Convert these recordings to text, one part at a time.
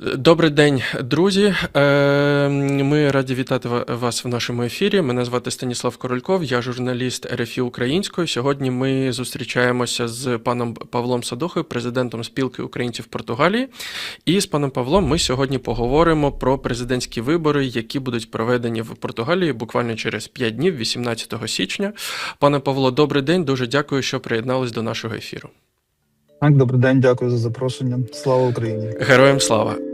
Добрий день, друзі. Е, Ми раді вітати вас в нашому ефірі. Мене звати Станіслав Корольков, я журналіст РФІ Української. Сьогодні ми зустрічаємося з паном Павлом Садохою, президентом спілки українців Португалії. І з паном Павлом ми сьогодні поговоримо про президентські вибори, які будуть проведені в Португалії буквально через 5 днів, 18 січня. Пане Павло, добрий день. Дуже дякую, що приєднались до нашого ефіру. Так, добрий день, дякую за запрошення. Слава Україні! Героям слава!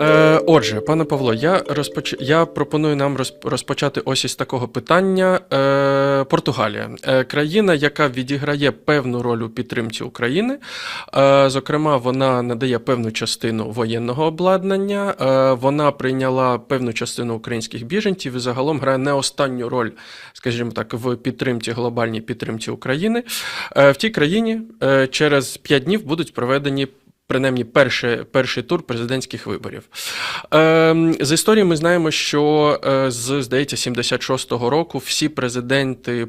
Е, Отже, пане Павло, я розпоч... я пропоную нам розп- розпочати ось із такого питання. Е, Португалія, Е, країна, яка відіграє певну роль у підтримці України. Е, Зокрема, вона надає певну частину воєнного обладнання. Е, Вона прийняла певну частину українських біженців і загалом грає не останню роль, скажімо так, в підтримці глобальній підтримці України. Е, В тій країні е, через 5 днів будуть проведені. Принаймні, перший, перший тур президентських виборів. Е, з історії ми знаємо, що е, з, здається, 76-го року всі президенти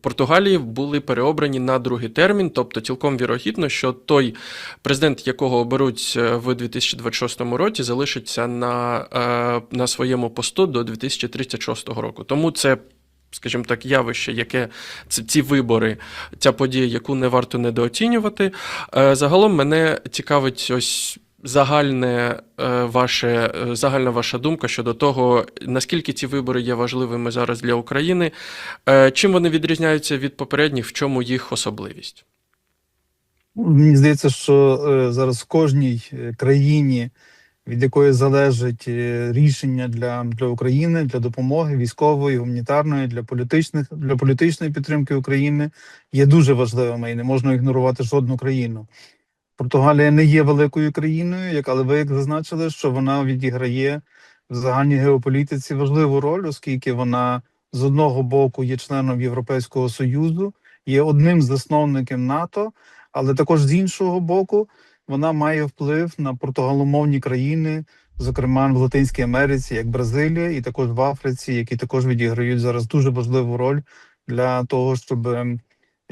Португалії були переобрані на другий термін, тобто цілком вірогідно, що той президент, якого оберуть е, в 2026 році, залишиться на, е, на своєму посту до 2036 року. Тому це. Скажімо так, явище, яке ці, вибори, ця подія, яку не варто недооцінювати. Е, Загалом мене цікавить ось загальне е, ваше, е, загальна ваша думка щодо того, наскільки ці вибори є важливими зараз для України, чим вони відрізняються від попередніх, в чому їх особливість? Мені здається, що зараз в кожній країні, від якої залежить е, рішення для, для України, для допомоги військової, гуманітарної, для політичних для політичної підтримки України, є дуже важливими і не можна ігнорувати жодну країну. Португалія не є великою країною, як але ви як зазначили, що вона відіграє в загальній геополітиці важливу роль, оскільки вона з одного боку є членом Європейського союзу, є одним з засновників НАТО, але також з іншого боку вона має вплив на португаломовні країни, зокрема в Латинській Америці, як Бразилія, і також в Африці, які також відіграють зараз дуже важливу роль для того, щоб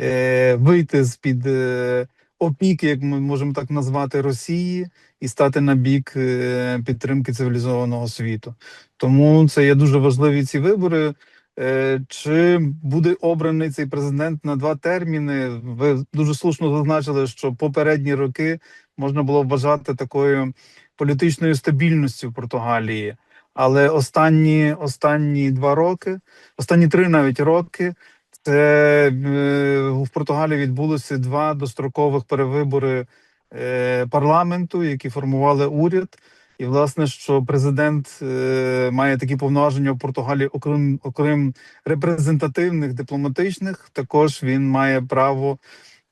е, вийти з під е, опіки, як ми можемо так назвати, Росії, і стати на бік е, підтримки цивілізованого світу. Тому це є дуже важливі ці вибори. Е, Чи буде обраний цей президент на два терміни? Ви дуже слушно зазначили, що попередні роки можна було вважати такою політичною стабільністю в Португалії. Але останні останні два роки, останні три навіть роки, це е, в Португалії відбулося два дострокових перевибори е, парламенту, які формували уряд. І власне, що президент е, має такі повноваження в Португалії, окрім окрім репрезентативних дипломатичних, також він має право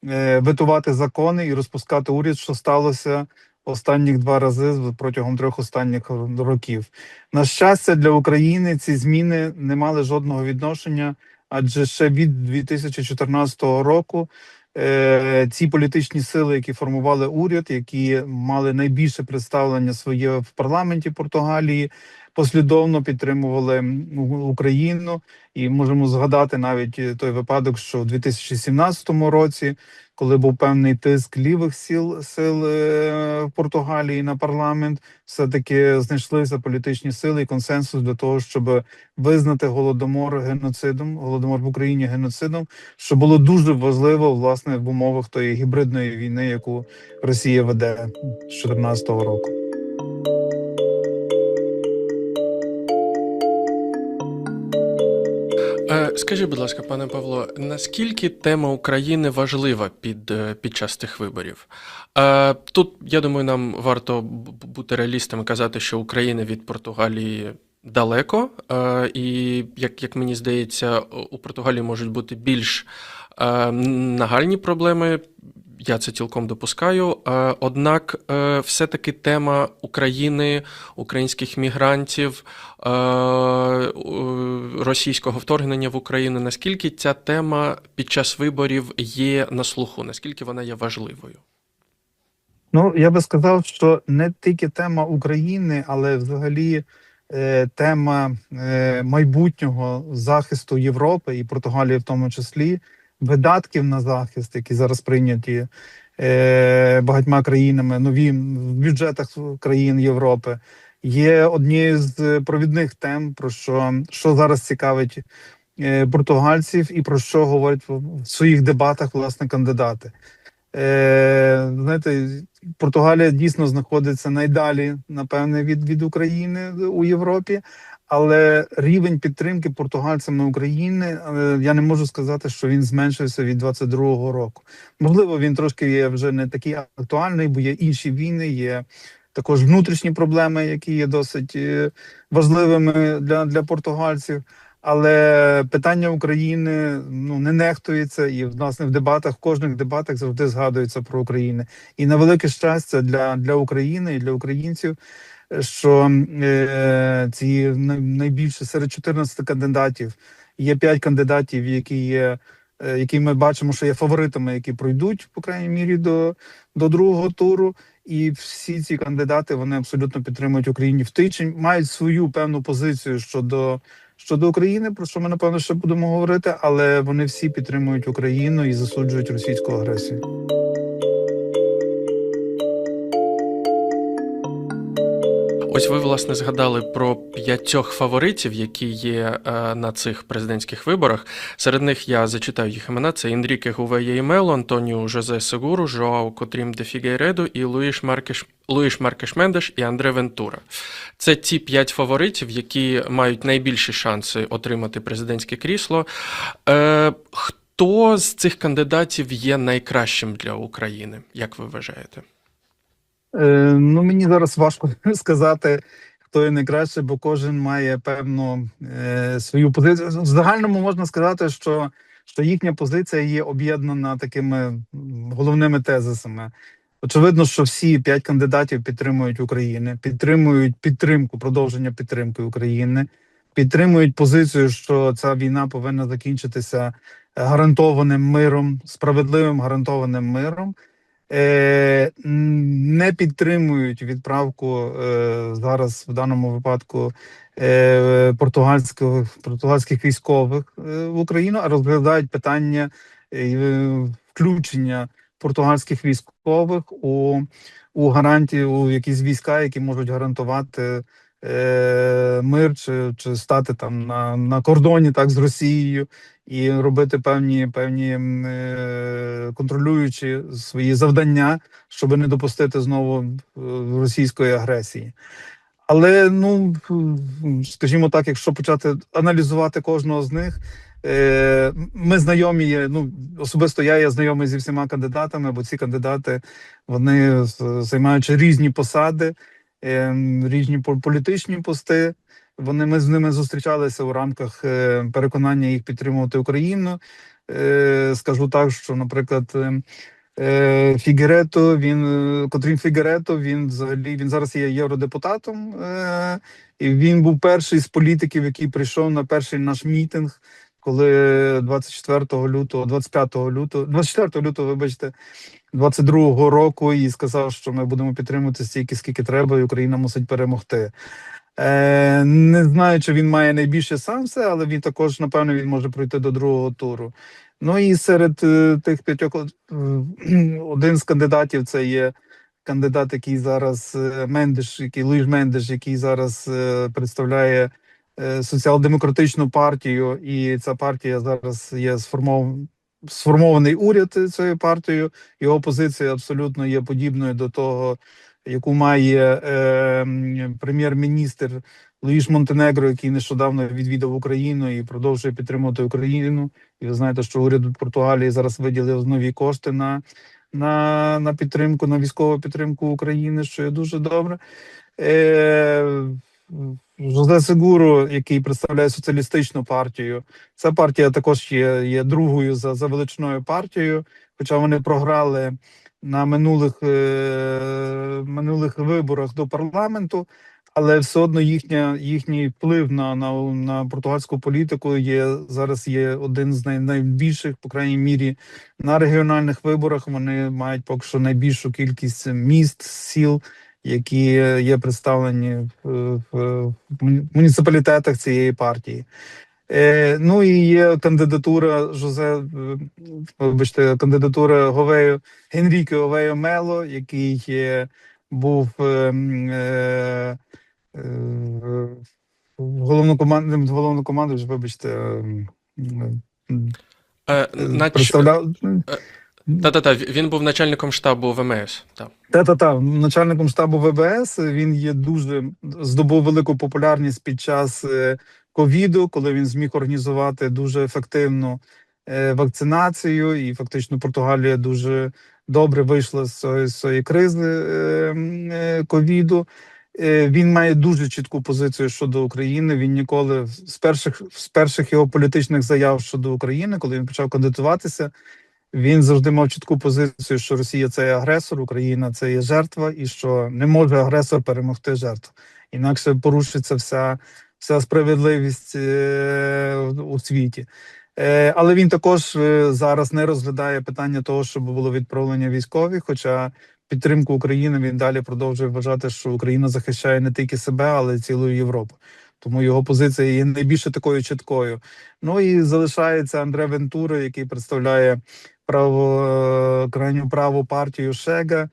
е, витувати закони і розпускати уряд, що сталося останніх два рази протягом трьох останніх років. На щастя, для України ці зміни не мали жодного відношення, адже ще від 2014 року. Е, Ці політичні сили, які формували уряд, які мали найбільше представлення своє в парламенті Португалії, послідовно підтримували Україну, і можемо згадати навіть е, той випадок, що в 2017 році, коли був певний тиск лівих сіл сил е, Португалії на парламент, все таки знайшлися політичні сили і консенсус для того, щоб визнати голодомор геноцидом, голодомор в Україні геноцидом, що було дуже важливо власне в умовах тої гібридної війни, яку Росія веде з 2014 року. Скажіть, будь ласка, пане Павло, наскільки тема України важлива під, е, під час тих виборів? Е, Тут, я думаю, нам варто бути реалістами, казати, що Україна від Португалії далеко, е, і, як, як мені здається, у Португалії можуть бути більш нагальні проблеми. Я це цілком допускаю. Е, Однак, е, все-таки тема України, українських мігрантів, е, російського вторгнення в Україну, наскільки ця тема під час виборів є на слуху, наскільки вона є важливою? Ну я би сказав, що не тільки тема України, але взагалі тема майбутнього захисту Європи і Португалії, в тому числі, видатків на захист, які зараз прийняті е, багатьма країнами, нові в бюджетах країн Європи, є однією з провідних тем, про що, що зараз цікавить е, португальців, і про що говорять в своїх дебатах власне кандидати. Е, знаєте, Португалія дійсно знаходиться найдалі, напевне, від, від України у Європі. Але рівень підтримки португальцями України е, я не можу сказати, що він зменшився від 22-го року. Можливо, він трошки є вже не такий актуальний, бо є інші війни, є також внутрішні проблеми, які є досить е, важливими для, для португальців. Але питання України ну не нехтується, і власне в дебатах, в кожних дебатах завжди згадується про Україну. І на велике щастя для, для України і для українців, що е, ці найбільше серед 14 кандидатів є 5 кандидатів, які є, е, які ми бачимо, що є фаворитами, які пройдуть по крайній мірі до, до другого туру. І всі ці кандидати вони абсолютно підтримують Україні втичень, мають свою певну позицію щодо щодо України, про що ми напевно ще будемо говорити, але вони всі підтримують Україну і засуджують російську агресію. Ось ви власне згадали про п'ятьох фаворитів, які є е, на цих президентських виборах. Серед них я зачитаю їх імена: це Інріке Гувеє Мело, Антоніо Жозе Сегуру, Жоао Котрім де Фігейредо і Луїш Маркеш. Луїш Маркеш Мендеш і Андре Вентура. Це ті п'ять фаворитів, які мають найбільші шанси отримати президентське крісло. Е, хто з цих кандидатів є найкращим для України, як ви вважаєте? Е, ну мені зараз важко сказати, хто є найкраще, бо кожен має певну е, свою позицію. В загальному можна сказати, що, що їхня позиція є об'єднана такими головними тезисами. Очевидно, що всі п'ять кандидатів підтримують Україну, підтримують підтримку, продовження підтримки України, підтримують позицію, що ця війна повинна закінчитися гарантованим миром, справедливим гарантованим миром. Е, не підтримують відправку е, зараз в даному випадку е, португальських, португальських військових в Україну, а розглядають питання включення португальських військових у, у гарантії у якісь війська, які можуть гарантувати е, мир чи, чи стати там на, на кордоні так з Росією і робити певні певні е, контролюючі свої завдання, щоб не допустити знову е, російської агресії. Але ну скажімо так, якщо почати аналізувати кожного з них, е, ми знайомі. Ну особисто я є знайомий зі всіма кандидатами, бо ці кандидати вони займаючи різні посади, різні пол- політичні пости. Вони ми з ними зустрічалися у рамках е, переконання їх підтримувати Україну. Е, скажу так, що, наприклад, е, е, Фігерето, він Котрін Фігерето, він взагалі він зараз є євродепутатом, і він був перший з політиків, який прийшов на перший наш мітинг, коли 24 лютого, 25 лютого, 24 лютого, вибачте, 22-го року, і сказав, що ми будемо підтримувати стільки, скільки треба, і Україна мусить перемогти. Е, не знаю, чи він має найбільше шанси, але він також, напевно, він може пройти до другого туру. Ну і серед е, тих п'ятьох е, один з кандидатів це є кандидат, який зараз е, Мендеш, який Луїш Мендеш, який зараз е, представляє е, соціал-демократичну партію, і ця партія зараз є сформов... сформований уряд цією партією. Його позиція абсолютно є подібною до того, яку має е, прем'єр-міністр Луїш Монтенегро, який нещодавно відвідав Україну і продовжує підтримувати Україну. І ви знаєте, що уряд Португалії зараз виділив нові кошти на, на, на підтримку, на військову підтримку України, що є дуже добре. Е, Жозе Сегуру, який представляє соціалістичну партію, ця партія також є, є другою за, за величиною партією, хоча вони програли на минулих, е, минулих виборах до парламенту, але все одно їхня, їхній вплив на, на, на португальську політику є зараз є один з най, найбільших, по крайній мірі, на регіональних виборах. Вони мають поки що найбільшу кількість міст, сіл, які є представлені в, муніципалітетах цієї партії. Е, ну і є кандидатура Жозе, е, вибачте, кандидатура Говею Генріке Говею Мело, який е, був е, е, е, головнокомандним головнокомандуючим, вибачте, е, м, Е, представляв. Та-та-та, він був начальником штабу ВМС. Та-та-та, начальником штабу ВБС. Він є дуже здобув велику популярність під час е, ковіду, коли він зміг організувати дуже ефективну е, вакцинацію, і фактично Португалія дуже добре вийшла з цієї, з цієї кризи е, ковіду. Він має дуже чітку позицію щодо України. Він ніколи з перших з перших його політичних заяв щодо України, коли він почав кандидатуватися, він завжди мав чітку позицію, що Росія це агресор, Україна це є жертва, і що не може агресор перемогти жертву. Інакше порушиться вся, вся справедливість е, у світі. Е, але він також е, зараз не розглядає питання того, щоб було відправлення військових. Хоча підтримку України він далі продовжує вважати, що Україна захищає не тільки себе, але й цілу Європу. Тому його позиція є найбільше такою чіткою. Ну і залишається Андре Вентура, який представляє право е, крайню праву партію Шега,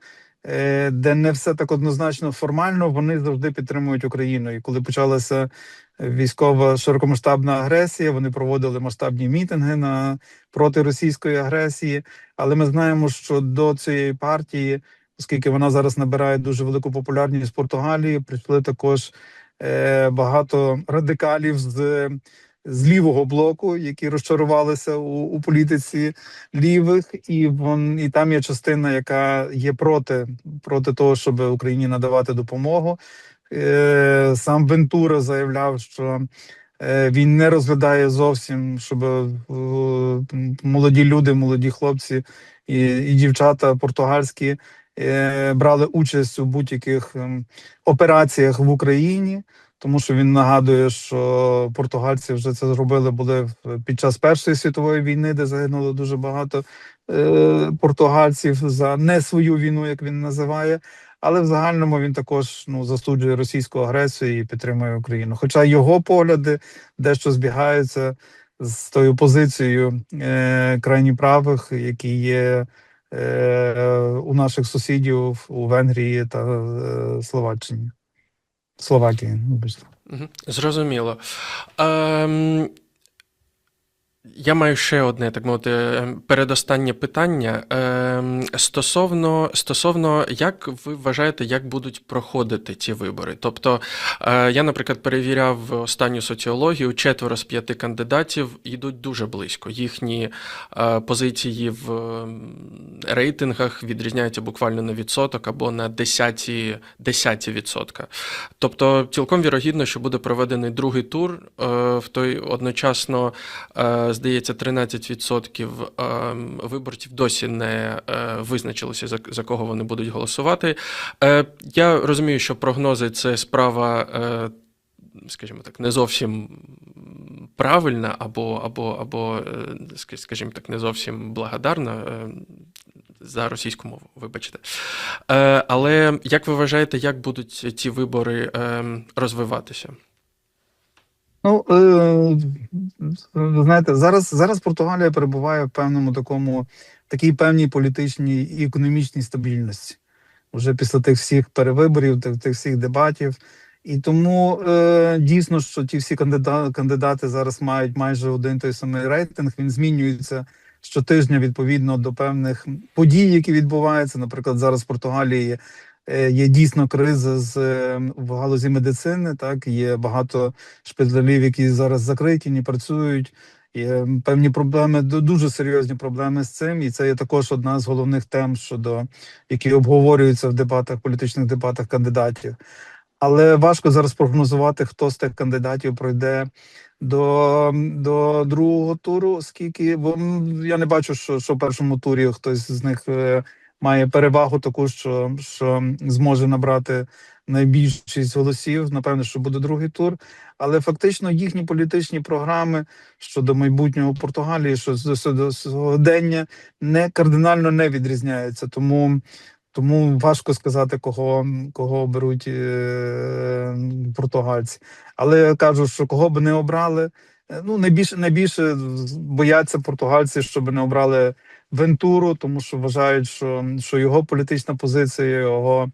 е, де не все так однозначно формально. Вони завжди підтримують Україну. І коли почалася військова широкомасштабна агресія, вони проводили масштабні мітинги на проти російської агресії. Але ми знаємо, що до цієї партії, оскільки вона зараз набирає дуже велику популярність в Португалії, прийшли також е, багато радикалів з. З лівого блоку, які розчарувалися у, у політиці лівих, і вон і там є частина, яка є проти, проти того, щоб Україні надавати допомогу. Е, сам Вентура заявляв, що е, він не розглядає зовсім, щоб е, молоді люди, молоді хлопці і, і дівчата португальські е, брали участь у будь-яких ем, операціях в Україні. Тому що він нагадує, що португальці вже це зробили були під час Першої світової війни, де загинуло дуже багато е, португальців за не свою війну, як він називає. Але в загальному він також ну засуджує російську агресію і підтримує Україну. Хоча його погляди дещо збігаються з тою позицією е, крайні правих, які є е, у наших сусідів у Венгрії та е, Словаччині. Словакії. Зрозуміло. Ем, я маю ще одне, так мовити, ем, передостаннє питання. Ем, стосовно, стосовно, як ви вважаєте, як будуть проходити ці вибори? Тобто, е, я, наприклад, перевіряв останню соціологію, четверо з п'яти кандидатів йдуть дуже близько. Їхні е, позиції в рейтингах відрізняються буквально на відсоток або на десяті, десяті відсотка. Тобто, цілком вірогідно, що буде проведений другий тур. Е, В той одночасно, е, здається, 13% е, виборців досі не е, визначилися, за, кого вони будуть голосувати. Е, Я розумію, що прогнози це справа. е, Скажімо так, не зовсім правильна, або, або, або скажімо так, не зовсім благодарна за російську мову, вибачте. Але як ви вважаєте, як будуть ці вибори е, розвиватися? Ну е, знаєте, зараз зараз Португалія перебуває в певному такому такій певній політичній і економічній стабільності вже після тих всіх перевиборів, тих, тих всіх дебатів. І тому е, дійсно, що ті всі кандидати, кандидати зараз мають майже один той самий рейтинг. Він змінюється щотижня відповідно до певних подій, які відбуваються. Наприклад, зараз в Португалії є дійсно криза з е, в галузі медицини. Так є багато шпиталів, які зараз закриті, не працюють. Є певні проблеми, дуже серйозні проблеми з цим, і це є також одна з головних тем, щодо які обговорюються в дебатах, політичних дебатах кандидатів. Але важко зараз прогнозувати, хто з тих кандидатів пройде до, до другого туру, оскільки бо я не бачу, що, що в першому турі хтось з них е, має перевагу таку, що, що зможе набрати найбільшість голосів. Напевне, що буде другий тур. Але фактично їхні політичні програми щодо майбутнього Португалії, щодо сьогодення не кардинально не відрізняються. Тому тому важко сказати, кого, кого оберуть е, португальці. Але я кажу, що кого б не обрали, Ну, найбільше найбільше бояться португальці, щоб не обрали Вентуру, тому що вважають, що, що його політична позиція, його,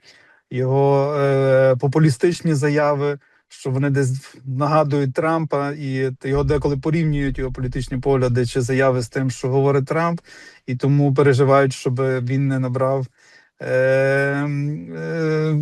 його е, популістичні заяви, що вони десь нагадують Трампа, і його деколи порівнюють його політичні погляди чи заяви з тим, що говорить Трамп, і тому переживають, щоб він не набрав е, е,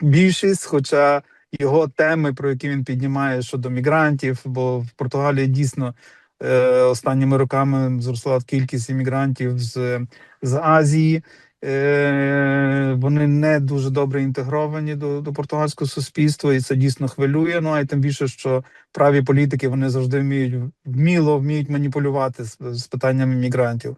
більшість. Хоча його теми, про які він піднімає щодо мігрантів, бо в Португалії дійсно е, останніми роками зросла кількість іммігрантів з, з Азії. Е, вони не дуже добре інтегровані до, до португальського суспільства, і це дійсно хвилює. Ну а й тим більше, що праві політики вони завжди вміють вміло вміють маніпулювати з, з питаннями мігрантів.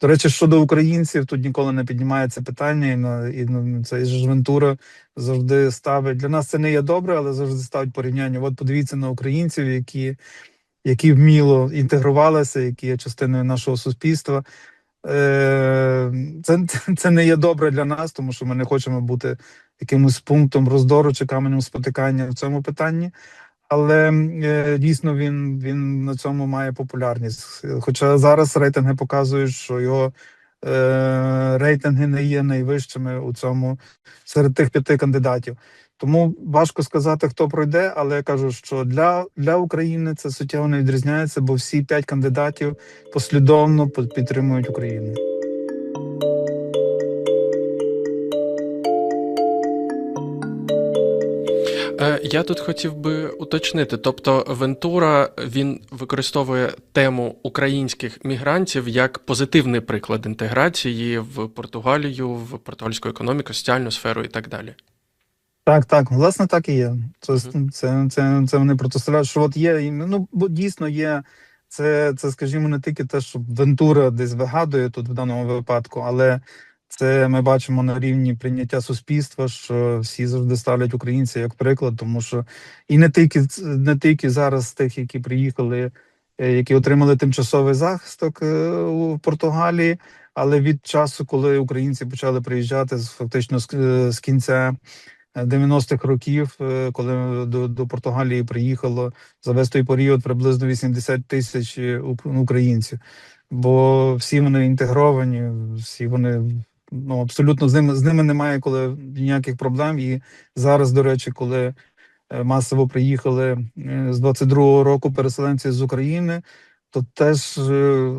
До речі, щодо українців, тут ніколи не піднімається питання, і на і ну, це ж Вентура завжди ставить для нас. Це не є добре, але завжди ставить порівняння. От подивіться на українців, які, які вміло інтегрувалися, які є частиною нашого суспільства. Е, Це, це не є добре для нас, тому що ми не хочемо бути якимось пунктом роздору чи каменем спотикання в цьому питанні. Але е, дійсно він він на цьому має популярність. Хоча зараз рейтинги показують, що його е, рейтинги не є найвищими у цьому серед тих п'яти кандидатів. Тому важко сказати, хто пройде, але я кажу, що для, для України це суттєво не відрізняється, бо всі п'ять кандидатів послідовно підтримують Україну. Е, Я тут хотів би уточнити. Тобто, Вентура він використовує тему українських мігрантів як позитивний приклад інтеграції в Португалію, в португальську економіку, соціальну сферу і так далі. Так, так, власне, так і є. Це це, це, це вони протиставляють, що от є, ну бо дійсно є. Це, це, скажімо, не тільки те, що Вентура десь вигадує тут в даному випадку, але це ми бачимо на рівні прийняття суспільства, що всі завжди ставлять українців як приклад, тому що і не тільки не тільки зараз тих, які приїхали, які отримали тимчасовий захисток у Португалії, але від часу, коли українці почали приїжджати фактично з кінця 90-х років, коли до до Португалії приїхало за весь той період приблизно 80 тисяч українців, бо всі вони інтегровані, всі вони ну абсолютно з ними з ними немає коли ніяких проблем. І зараз, до речі, коли масово приїхали з 22-го року переселенці з України. То теж е,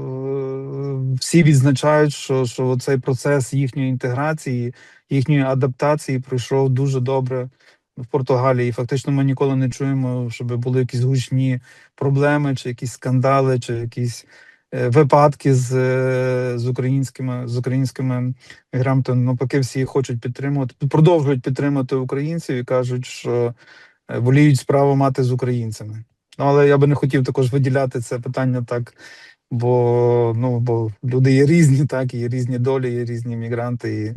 всі відзначають, що що цей процес їхньої інтеграції, їхньої адаптації пройшов дуже добре в Португалії. Фактично ми ніколи не чуємо, щоб були якісь гучні проблеми, чи якісь скандали, чи якісь е, випадки з з українськими з українськими мігрантами. Ну, поки всі хочуть підтримувати, продовжують підтримувати українців і кажуть, що воліють справу мати з українцями. Ну, але я би не хотів також виділяти це питання так, бо ну бо люди є різні, так, є різні долі, є різні мігранти,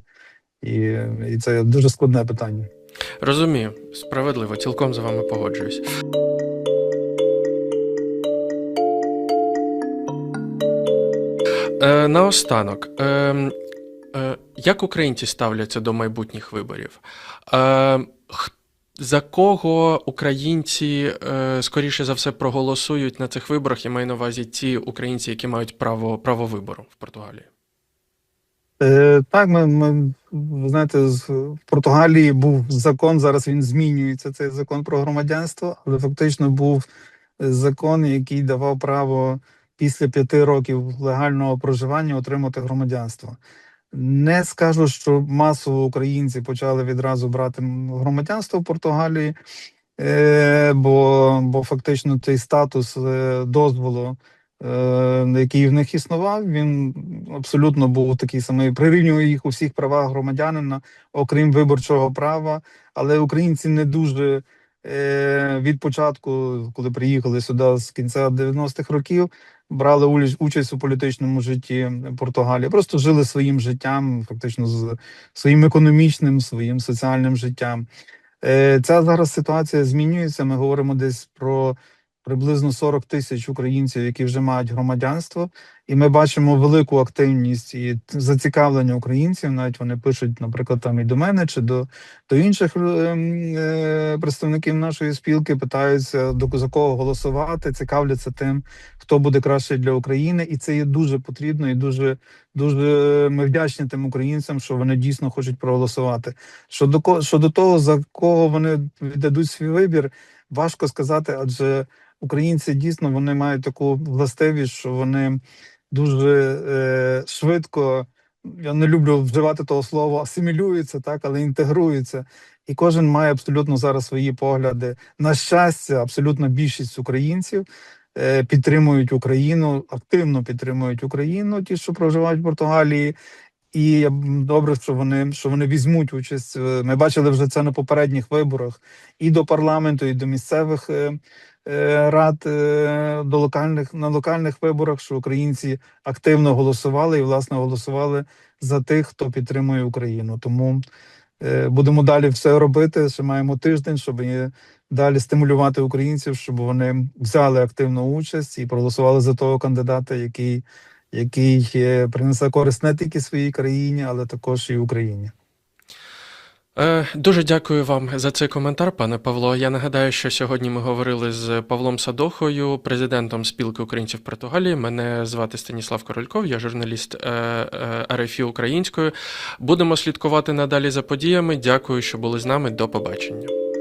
і, і, і це дуже складне питання. Розумію, справедливо, цілком з вами погоджуюсь. Е, Наостанок, е, е, як українці ставляться до майбутніх виборів? Е, за кого українці е, скоріше за все проголосують на цих виборах? Я маю на увазі ті українці, які мають право право вибору в Португалії? Е, Так, ми, ми ви знаєте, з Португалії був закон. Зараз він змінюється. Цей закон про громадянство, але фактично був закон, який давав право після п'яти років легального проживання отримати громадянство. Не скажу, що масово українці почали відразу брати громадянство в Португалії, е, бо бо фактично цей статус е, дозволу, е, який в них існував, він абсолютно був такий самий, прирівнює їх у всіх правах громадянина, окрім виборчого права. Але українці не дуже від початку, коли приїхали сюди з кінця 90-х років, брали участь у політичному житті Португалії, просто жили своїм життям, фактично з своїм економічним, своїм соціальним життям. Ця зараз ситуація змінюється. Ми говоримо десь про приблизно 40 тисяч українців, які вже мають громадянство, і ми бачимо велику активність і зацікавлення українців. Навіть вони пишуть, наприклад, там і до мене чи до, до інших ем, е, представників нашої спілки, питаються до за кого голосувати, цікавляться тим, хто буде краще для України, і це є дуже потрібно і дуже дуже ми вдячні тим українцям, що вони дійсно хочуть проголосувати. Щодо щодо того, за кого вони віддадуть свій вибір, важко сказати, адже українці дійсно вони мають таку властивість, що вони дуже е, швидко. Я не люблю вживати того слова, асимілюються, так, але інтегруються. І кожен має абсолютно зараз свої погляди. На щастя, абсолютно більшість українців е, підтримують Україну, активно підтримують Україну, ті, що проживають в Португалії. І добре, що вони що вони візьмуть участь. е, Ми бачили вже це на попередніх виборах і до парламенту, і до місцевих е, е, рад до локальних на локальних виборах, що українці активно голосували і власне голосували за тих, хто підтримує Україну. Тому будемо далі все робити. Ще маємо тиждень, щоб далі стимулювати українців, щоб вони взяли активну участь і проголосували за того кандидата, який, який е, принесе користь не тільки своїй країні, але також і Україні. Е, Дуже дякую вам за цей коментар, пане Павло. Я нагадаю, що сьогодні ми говорили з Павлом Садохою, президентом спілки українців Португалії. Мене звати Станіслав Корольков, я журналіст е, РФІ українською. Будемо слідкувати надалі за подіями. Дякую, що були з нами. До побачення.